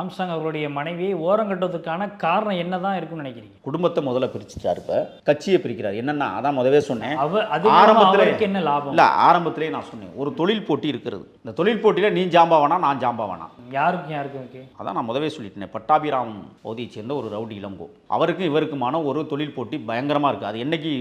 ஆம்சாங் அவர்களுடைய மனைவியை ஓரங்கட்டுவதற்கான காரணம் என்னதான் இருக்கும்னு நினைக்கிறீங்க? குடும்பத்தை முதல்ல பிரிச்சுட்டார் இப்ப. கட்சியை பிரிக்கிறார். என்னன்னா அதான் முதவே சொன்னேன். அவ அது ஆரம்பத்திலே- என்ன லாபம்? இல்ல ஆரம்பத்திலே நான் சொன்னேன். ஒரு தொழில் போட்டி இருக்கிறது. இந்த தொழில் போட்டியில நீ ஜாம்பாவானா நான் ஜாம்பாவானா யாருக்கும் யாருக்கும் ஓகே? அதான் நான் முதவே சொல்லிட்டேன் பட்டாபிராம் பகுதியை சேர்ந்த ஒரு ரவுடி இளங்கோ. அவருக்கும் இவருக்குமான ஒரு தொழில் போட்டி பயங்கரமாக இருக்குது அது என்றைக்கு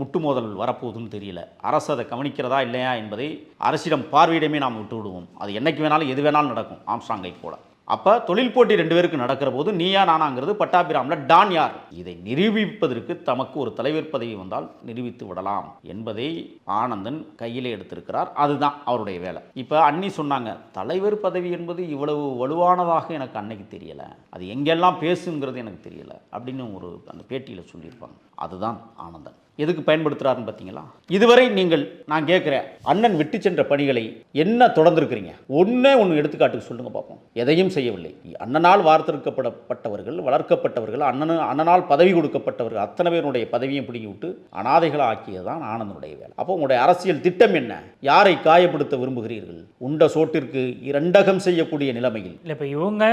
முட்டு மோதல் வரப்போகுதுன்னு தெரியல. அரசு அதை கவனிக்கிறதா இல்லையா என்பதை அரசிடம் பார்வையிடமே நாம் விட்டு விடுவோம் அது என்றைக்கு வேணாலும் எது வேணாலும் நடக்கும். ஆம்ஸ்ட்ராங்கை போல. அப்போ தொழில் போட்டி ரெண்டு பேருக்கு நடக்கிற போது நீயா நானாங்கிறது பட்டாபிராமில் டான் யார்? இதை நிரூபிப்பதற்கு தமக்கு ஒரு தலைவர் பதவி வந்தால் நிரூபித்து விடலாம் என்பதை ஆனந்தன் கையிலே எடுத்திருக்கிறார். அதுதான் அவருடைய வேலை. இப்போ அன்னி சொன்னாங்க தலைவர் பதவி என்பது இவ்வளவு வலுவானதாக எனக்கு அன்னைக்கு தெரியலை. அது எங்கெல்லாம் பேசுங்கிறது எனக்கு தெரியலை. அப்படின்னு ஒரு அந்த பேட்டியில் சொல்லியிருப்பாங்க. அதுதான் ஆனந்தன். எதுக்கு பயன்படுத்துறாருன்னு பார்த்தீங்களா? இதுவரை நீங்கள் நான் கேட்குறேன் அண்ணன் விட்டு சென்ற பணிகளை என்ன தொடர்ந்துருக்கிறீங்க? ஒன்றே ஒன்று எடுத்துக்காட்டுக்கு சொல்லுங்கள் பார்ப்போம். எதையும் செய்யவில்லை. அண்ணனால் வார்த்தெடுக்கப்படப்பட்டவர்கள் வளர்க்கப்பட்டவர்கள் அண்ணனு அண்ணனால் பதவி கொடுக்கப்பட்டவர்கள் அத்தனை பேருடைய பதவியும் பிடிங்கி விட்டு அனாதைகளாக ஆக்கியது தான் ஆனந்தனுடைய வேலை. அப்போ உங்களுடைய அரசியல் திட்டம் என்ன? யாரை காயப்படுத்த விரும்புகிறீர்கள்? உண்ட சோட்டிற்கு இரண்டகம் செய்யக்கூடிய நிலைமையில். இல்லை இப்போ இவங்க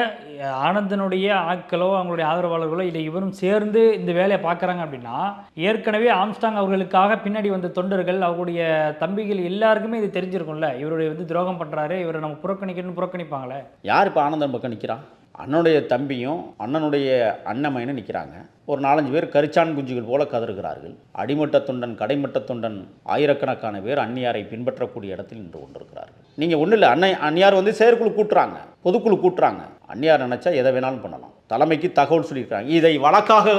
ஆனந்தனுடைய ஆட்களோ அவங்களுடைய ஆதரவாளர்களோ இல்லை இவரும் சேர்ந்து இந்த வேலையை பார்க்குறாங்க அப்படின்னா ஏற்கனவே ஆம்ஸ்டாங் அவர்களுக்காக பின்னாடி வந்த தொண்டர்கள் அவருடைய தம்பிகள் எல்லாருக்குமே இது தெரிஞ்சிருக்கும்ல? இவருடைய வந்து துரோகம் பண்ணுறாரு இவரை நம்ம புறக்கணிக்கணும்னு புறக்கணிப்பாங்களே? யார் இப்போ ஆனந்தன் பக்கம் நிற்கிறான் அண்ணனுடைய தம்பியும் அண்ணனுடைய அண்ணமைன்னு நிற்கிறாங்க ஒரு நாலஞ்சு பேர் கரிச்சான் குஞ்சுகள் போல கதறுகிறார்கள். அடிமட்ட தொண்டன் கடைமட்ட தொண்டன் ஆயிரக்கணக்கான பேர் அந்நியாரை பின்பற்றக்கூடிய இடத்தில் நின்று கொண்டிருக்கிறார்கள். நீங்கள் ஒன்றும் இல்லை அன்னை அந்நியார் வந்து செயற்குழு கூட்டுறாங்க பொதுக்குழு கூட்டுறாங்க. அந்நியார் நினச்சா எதை வேணாலும் பண்ணலாம். தலைமைக்கு தகவல் சொல்லியிருக்காங்க இதை வழக்காக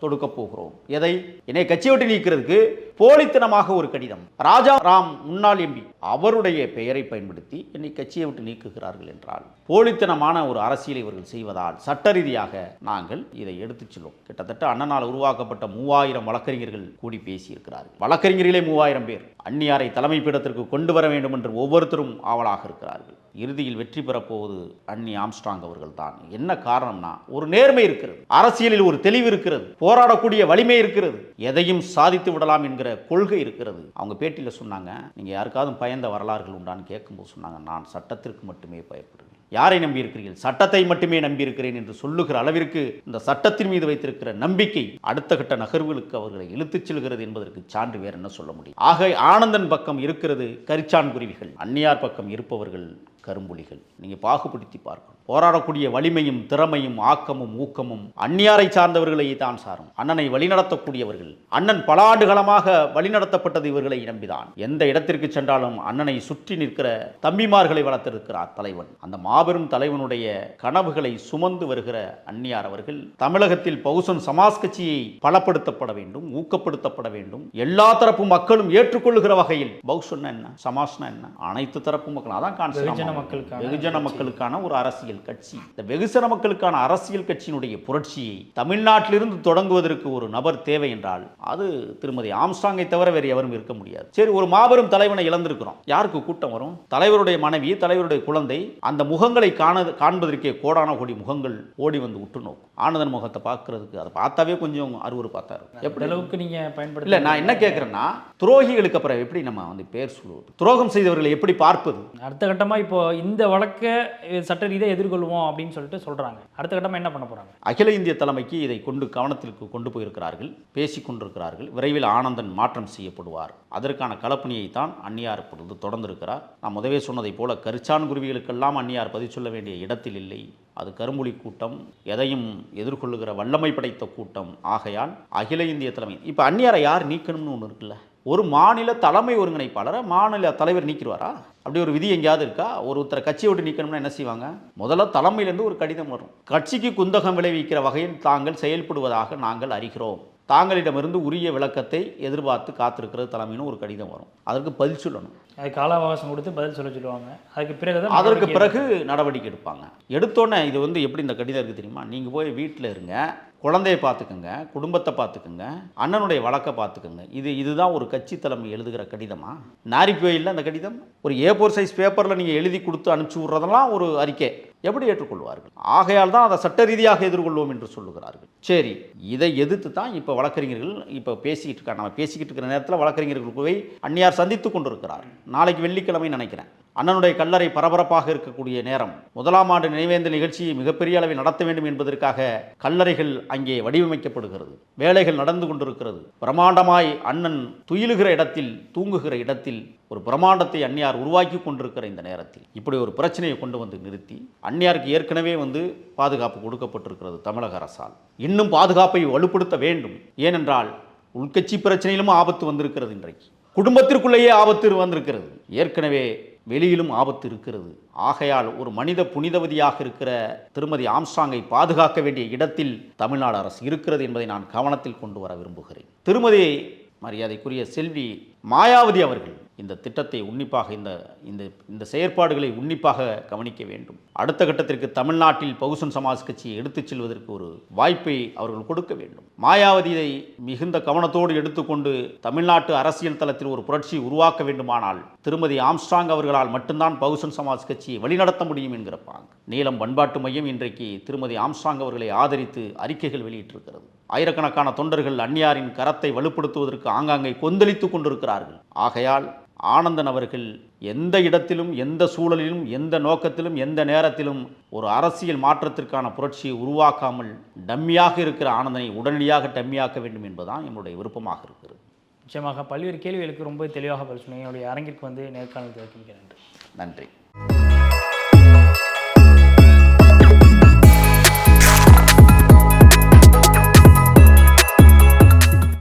தொடுக்க போகிறோம். எதை? என்னை கட்சி விட்டு நீக்கிறதுக்கு போலித்தனமாக ஒரு கடிதம். ராஜா ராம் முன்னாள் எம்பி. அவருடைய பெயரை பயன்படுத்தி என்னை கட்சியை விட்டு நீக்குகிறார்கள் என்றால் போலித்தனமான ஒரு அரசியலை இவர்கள் செய்வதால் சட்ட ரீதியாக நாங்கள் இதை எடுத்துச் செல்வோம். கிட்டத்தட்ட அண்ணனால் உருவாக்கப்பட்ட மூவாயிரம் வழக்கறிஞர்கள் கூடி பேசியிருக்கிறார்கள். வழக்கறிஞர்களே மூவாயிரம் பேர் அந்நியாரை தலைமை பீடத்திற்கு கொண்டு வர வேண்டும் என்று ஒவ்வொருத்தரும் ஆவலாக இருக்கிறார்கள். இறுதியில் வெற்றி பெறப்போவது அன்னி ஆம்ஸ்ட்ராங் அவர்கள் தான் என்ன காரணம்னா ஒரு நேர்மை இருக்கிறது. அரசியலில் ஒரு தெளிவு இருக்கிறது. போராடக்கூடிய வலிமை இருக்கிறது. எதையும் சாதித்து விடலாம் என்கிற கொள்கை இருக்கிறது. அவங்க பேட்டியில் சொன்னாங்க நீங்க யாருக்காவது பயந்த வரலாறுகள் உண்டான்னு கேட்கும்போது சொன்னாங்க நான் சட்டத்திற்கு மட்டுமே பயப்படுவேன் யாரை நம்பியிருக்கிறீர்கள் சட்டத்தை மட்டுமே நம்பியிருக்கிறேன் என்று சொல்லுகிற அளவிற்கு இந்த சட்டத்தின் மீது வைத்திருக்கிற நம்பிக்கை அடுத்த கட்ட நகர்வுகளுக்கு அவர்களை இழுத்துச் செல்கிறது என்பதற்கு சான்று வேறு என்ன சொல்ல முடியும்? ஆக ஆனந்தன் பக்கம் இருக்கிறது கரிச்சான் குருவிகள். அந்நியார் பக்கம் இருப்பவர்கள் கரும்புலிகள். நீங்கள் பாகுபடுத்தி பார்க்கணும். போராடக்கூடிய வலிமையும் திறமையும் ஆக்கமும் ஊக்கமும் அந்நியாரை சார்ந்தவர்களை தான் சாரும். அண்ணனை வழிநடத்தக்கூடியவர்கள் அண்ணன் பல ஆண்டுகளமாக வழிநடத்தப்பட்டது இவர்களை நம்பிதான். எந்த இடத்திற்கு சென்றாலும் அண்ணனை சுற்றி நிற்கிற தம்பிமார்களை வளர்த்திருக்கிறார் தலைவன். அந்த மாபெரும் தலைவனுடைய கனவுகளை சுமந்து வருகிற அந்நியார் அவர்கள் தமிழகத்தில் பகுசன் சமாஸ் கட்சியை பலப்படுத்தப்பட வேண்டும் ஊக்கப்படுத்தப்பட வேண்டும். எல்லா தரப்பு மக்களும் ஏற்றுக்கொள்ளுகிற வகையில் பகுசன் என்ன? சமாஸ்னா என்ன? அனைத்து தரப்பு மக்கள் அதான் கான்செப்ட் மக்களுக்கான வெகுஜன மக்களுக்கான ஒரு அரசியல் கட்சி. இந்த வெகுஜன மக்களுக்கான அரசியல் கட்சியினுடைய புரட்சியை தமிழ்நாட்டிலிருந்து தொடங்குவதற்கு ஒரு நபர் தேவை என்றால் அது திருமதி ஆம்ஸ்டாங்கை தவிர வேறு எவரும் இருக்க முடியாது. சரி ஒரு மாபெரும் தலைவனை இழந்திருக்கிறோம். யாருக்கு கூட்டம் வரும்? தலைவருடைய மனைவி தலைவருடைய குழந்தை அந்த முகங்களை காண காண்பதற்கே கோடான கோடி முகங்கள் ஓடி வந்து உற்று நோக்கும். ஆனந்தன் முகத்தை பார்க்கறதுக்கு அதை பார்த்தாவே கொஞ்சம் அருவரு பார்த்தாரு எப்படி? அளவுக்கு நீங்க பயன்படுத்த இல்ல நான் என்ன கேட்குறேன்னா துரோகிகளுக்கு அப்புறம் எப்படி நம்ம வந்து பேர் சொல்லுவது துரோகம் செய்தவர்களை எப்படி பார்ப்பது? அடுத்த கட்டமா இப்போ இந்த வழக்கை சட்ட ரீதியாக எதிர்கொள்வோம் அப்படின்னு சொல்லிட்டு சொல்கிறாங்க அடுத்த கட்டமாக என்ன பண்ண போகிறாங்க அகில இந்திய தலைமைக்கு இதை கொண்டு கவனத்திற்கு கொண்டு போயிருக்கிறார்கள் பேசி கொண்டிருக்கிறார்கள். விரைவில் ஆனந்தன் மாற்றம் செய்யப்படுவார். அதற்கான கலப்பணியை தான் அந்நியார் பொழுது தொடர்ந்திருக்கிறார். நான் முதவே சொன்னதைப் போல கரிச்சான் குருவிகளுக்கெல்லாம் அந்நியார் பதில் சொல்ல வேண்டிய இடத்தில் இல்லை. அது கரும்புலி கூட்டம் எதையும் எதிர்கொள்ளுகிற வல்லமை படைத்த கூட்டம். ஆகையால் அகில இந்திய தலைமை இப்போ அந்நியாரை யார் நீக்கணும்னு ஒன்று இருக்குல்ல? ஒரு மாநில தலைமை ஒருங்கிணைப்பாளரை மாநில தலைவர் நீக்கிடுவாரா? அப்படி ஒரு விதி எங்கேயாவது இருக்கா? ஒரு ஒருத்தரை கட்சியை விட்டு நீக்கணும்னா என்ன செய்வாங்க? முதல்ல தலைமையிலேருந்து ஒரு கடிதம் வரும். கட்சிக்கு குந்தகம் விளைவிக்கிற வகையில் தாங்கள் செயல்படுவதாக நாங்கள் அறிகிறோம். தாங்களிடமிருந்து உரிய விளக்கத்தை எதிர்பார்த்து காத்திருக்கிறது தலைமைன்னு ஒரு கடிதம் வரும். அதற்கு பதில் சொல்லணும். அது கால அவகாசம் கொடுத்து பதில் சொல்ல சொல்லுவாங்க. அதுக்கு பிறகு அதற்கு பிறகு நடவடிக்கை எடுப்பாங்க. எடுத்தோன்னே இது வந்து எப்படி இந்த கடிதம் இருக்குது தெரியுமா? நீங்கள் போய் வீட்டில் இருங்க. குழந்தைய பார்த்துக்குங்க. குடும்பத்தை பார்த்துக்குங்க. அண்ணனுடைய வழக்கை பார்த்துக்குங்க. இது இதுதான் ஒரு கட்சி தலைமை எழுதுகிற கடிதமா? நாரிப்போயில் அந்த கடிதம்? ஒரு ஏ ஃபோர் சைஸ் பேப்பரில் நீங்கள் எழுதி கொடுத்து அனுப்பிச்சி விட்றதெல்லாம் ஒரு அறிக்கை. எப்படி ஏற்றுக்கொள்வார்கள்? ஆகையால் தான் அதை சட்ட ரீதியாக எதிர்கொள்வோம் என்று சொல்லுகிறார்கள். சரி இதை எதிர்த்து தான் இப்போ வழக்கறிஞர்கள் இப்போ பேசிக்கிட்டு இருக்காங்க. நம்ம பேசிக்கிட்டு இருக்கிற நேரத்தில் வழக்கறிஞர்கள் போய் அந்நியார் சந்தித்து கொண்டிருக்கிறார். நாளைக்கு வெள்ளிக்கிழமை நினைக்கிறேன். அண்ணனுடைய கல்லறை பரபரப்பாக இருக்கக்கூடிய நேரம். முதலாம் ஆண்டு நினைவேந்த நிகழ்ச்சியை மிகப்பெரிய அளவில் நடத்த வேண்டும் என்பதற்காக கல்லறைகள் அங்கே வடிவமைக்கப்படுகிறது. வேலைகள் நடந்து கொண்டிருக்கிறது. பிரம்மாண்டமாய் அண்ணன் துயிலுகிற இடத்தில் தூங்குகிற இடத்தில் ஒரு பிரம்மாண்டத்தை அந்நியார் உருவாக்கி கொண்டிருக்கிற இந்த நேரத்தில் இப்படி ஒரு பிரச்சனையை கொண்டு வந்து நிறுத்தி அந்நியாருக்கு ஏற்கனவே வந்து பாதுகாப்பு கொடுக்கப்பட்டிருக்கிறது தமிழக அரசால். இன்னும் பாதுகாப்பை வலுப்படுத்த வேண்டும். ஏனென்றால் உள்கட்சி பிரச்சனையிலும் ஆபத்து வந்திருக்கிறது இன்றைக்கு. குடும்பத்திற்குள்ளேயே ஆபத்து வந்திருக்கிறது. ஏற்கனவே வெளியிலும் ஆபத்து இருக்கிறது. ஆகையால் ஒரு மனித புனிதவதியாக இருக்கிற திருமதி ஆம்சாங்கை பாதுகாக்க வேண்டிய இடத்தில் தமிழ்நாடு அரசு இருக்கிறது என்பதை நான் கவனத்தில் கொண்டு வர விரும்புகிறேன். திருமதி மரியாதைக்குரிய செல்வி மாயாவதி அவர்கள் இந்த திட்டத்தை உன்னிப்பாக இந்த இந்த இந்த செயற்பாடுகளை உன்னிப்பாக கவனிக்க வேண்டும். அடுத்த கட்டத்திற்கு தமிழ்நாட்டில் பகுசன் சமாஜ் கட்சியை எடுத்துச் செல்வதற்கு ஒரு வாய்ப்பை அவர்கள் கொடுக்க வேண்டும். மாயாவதியை மிகுந்த கவனத்தோடு எடுத்துக்கொண்டு தமிழ்நாட்டு அரசியல் தளத்தில் ஒரு புரட்சி உருவாக்க வேண்டுமானால் திருமதி ஆம்ஸ்ட்ராங் அவர்களால் மட்டும்தான் பகுசன் சமாஜ் கட்சியை வழிநடத்த முடியும் என்கிற பாங்கு. பண்பாட்டு மையம் இன்றைக்கு திருமதி ஆம்ஸ்ட்ராங் அவர்களை ஆதரித்து அறிக்கைகள் வெளியிட்டிருக்கிறது. ஆயிரக்கணக்கான தொண்டர்கள் அந்நியாரின் கரத்தை வலுப்படுத்துவதற்கு ஆங்காங்கே கொந்தளித்துக் கொண்டிருக்கிறார்கள். ஆகையால் ஆனந்தன் அவர்கள் எந்த இடத்திலும் எந்த சூழலிலும் எந்த நோக்கத்திலும் எந்த நேரத்திலும் ஒரு அரசியல் மாற்றத்திற்கான புரட்சியை உருவாக்காமல் டம்மியாக இருக்கிற ஆனந்தனை உடனடியாக டம்மியாக்க வேண்டும் என்பதுதான் என்னுடைய விருப்பமாக இருக்கிறது. நிச்சயமாக பல்வேறு கேள்விகளுக்கு ரொம்ப தெளிவாக பதில் சொன்னீங்க. என்னுடைய அரங்கிற்கு வந்து நேர்காணல் தெரிவிக்கிறேன் நன்றி.